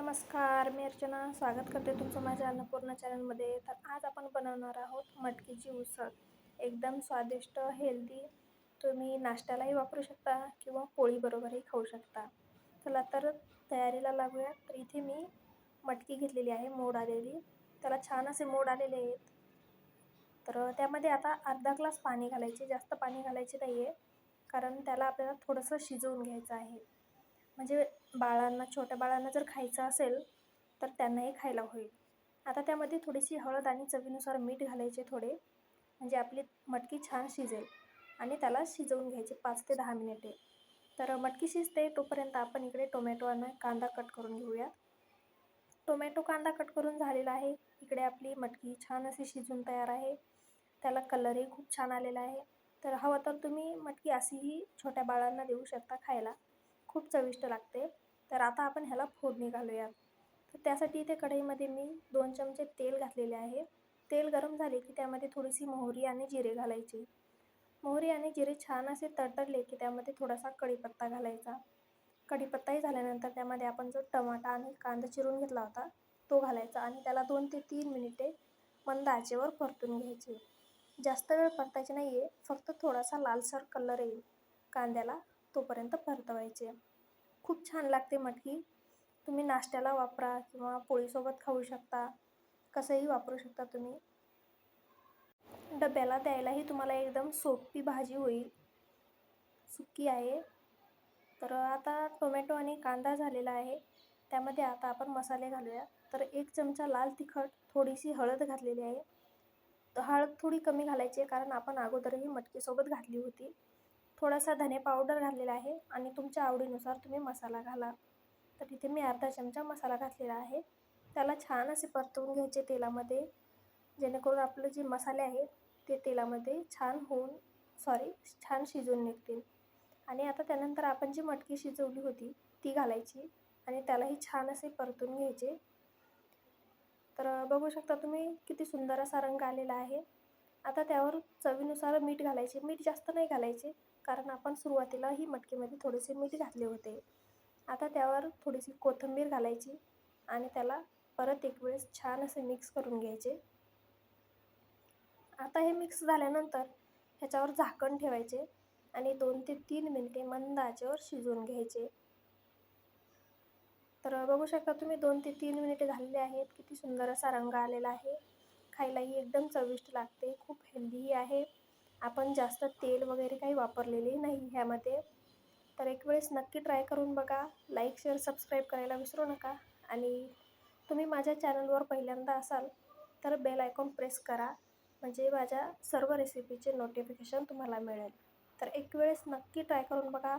नमस्कार मी अर्चना. स्वागत करते तुमचं माझ्या अन्नपूर्णा चॅनलमध्ये. तर आज आपण बनवणार आहोत मटकीची उसळ. एकदम स्वादिष्ट हेल्दी. तुम्ही नाश्त्यालाही वापरू शकता किंवा पोळीबरोबरही खाऊ शकता. चला तर तयारीला लागूया. तर इथे मी मटकी घेतलेली आहे मोड आलेली. त्याला छान असे मोड आलेले आहेत. तर त्यामध्ये आता अर्धा ग्लास पाणी घालायचे. जास्त पाणी घालायचे नाही आहे कारण त्याला आपल्याला थोडंसं शिजवून घ्यायचं आहे. म्हणजे बाळांना छोट्या बाळांना जर खायचं असेल तर त्यांनाही खायला होईल. आता त्यामध्ये थोडीशी हळद आणि चवीनुसार मीठ घालायचे थोडे. म्हणजे आपली मटकी छान शिजेल आणि त्याला शिजवून घ्यायचे पाच ते दहा मिनिटे. तर मटकी शिजते तोपर्यंत आपण इकडे टोमॅटो आणि कांदा कट करून घेऊया टोमॅटो कांदा कट करून झालेला आहे. इकडे आपली मटकी छान अशी शिजून तयार आहे. त्याला कलरही खूप छान आलेला आहे. तर हवं तर तुम्ही मटकी अशीही छोट्या बाळांना देऊ शकता खायला. खूप चविष्ट लागते. तर आता आपण ह्याला फोडणी घालूयात. तर त्यासाठी इथे कढईमध्ये मी दोन चमचे तेल घातलेले आहे. तेल गरम झाले की त्यामध्ये थोडीशी मोहरी आणि जिरे घालायची. मोहरी आणि जिरे छान असे तडतडले की त्यामध्ये थोडासा कढीपत्ता घालायचा. कढीपत्ताही झाल्यानंतर त्यामध्ये आपण जो टमाटा आणि कांदा चिरून घेतला होता तो घालायचा आणि त्याला दोन ते तीन मिनिटे मंद आचेवर परतून घ्यायचे. जास्त वेळ परतायचे नाही आहे फक्त थोडासा लालसर कलर येईल. कांद्याला तोपर्यंत परतवायचे. खूप छान लागते मटकी. तुम्ही नाश्त्याला वापरा किंवा पोळीसोबत खाऊ शकता. कसंही वापरू शकता तुम्ही. डब्याला द्यायलाही तुम्हाला एकदम सोपी भाजी होईल. सुकी आहे. तर आता टोमॅटो आणि कांदा झालेला आहे. त्यामध्ये आता आपण मसाले घालूया. तर एक चमचा लाल तिखट थोडीशी हळद घातलेली आहे. तर हळद थोडी कमी घालायची आहे कारण आपण अगोदरही मटकीसोबत घातली होती. थोडासा धने पावडर घातलेला आहे आणि तुमच्या आवडीनुसार तुम्ही मसाला घाला. तर इथे मी अर्धा चमचा मसाला घातलेला आहे. त्याला छान असे परतवून घ्यायचे तेलामध्ये जेणेकरून आपलं जे मसाले आहेत ते तेलामध्ये छान होऊन सॉरी छान शिजून निघतील. आणि आता त्यानंतर आपण जी मटकी शिजवली होती ती घालायची आणि त्यालाही छान असे परतून घ्यायचे. तर बघू शकता तुम्ही किती सुंदर असा रंग आलेला आहे. आता त्यावर चवीनुसार मीठ घालायचे. मीठ जास्त नाही घालायचे. कारण आपण सुरुवातीला ही मटकीमध्ये थोडेसे मीठ घातले होते. आता त्यावर थोडीशी कोथिंबीर घालायची आणि त्याला परत एक वेळेस छान असे मिक्स करून घ्यायचे. आता हे मिक्स झाल्यानंतर ह्याच्यावर झाकण ठेवायचे आणि दोन ते तीन मिनिटे मंद आचेवर शिजवून घ्यायचे. तर बघू शकता तुम्ही दोन ते तीन मिनिटे झालेले आहेत. किती सुंदर असा रंग आलेला आहे. खायलाही एकदम चविष्ट लागते. खूप हेल्दीही आहे. आपण जास्त तेल वगैरे काही वापरलेले नाही ह्यामध्ये. तर एक वेळेस नक्की ट्राय करून बघा. लाईक शेअर सबस्क्राईब करायला विसरू नका. आणि तुम्ही माझ्या चॅनलवर पहिल्यांदा असाल तर बेल आयकॉन प्रेस करा. म्हणजे माझ्या सर्व रेसिपीचे नोटिफिकेशन तुम्हाला मिळेल. तर एक वेळेस नक्की ट्राय करून बघा.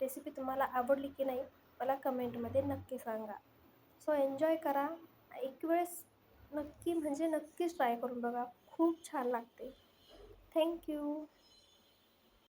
रेसिपी तुम्हाला आवडली की नाही मला कमेंटमध्ये नक्की सांगा. सो एन्जॉय करा. एक वेळेस नक्की म्हणजे नक्कीच ट्राय करून बघा. खूप छान लागते. Thank you.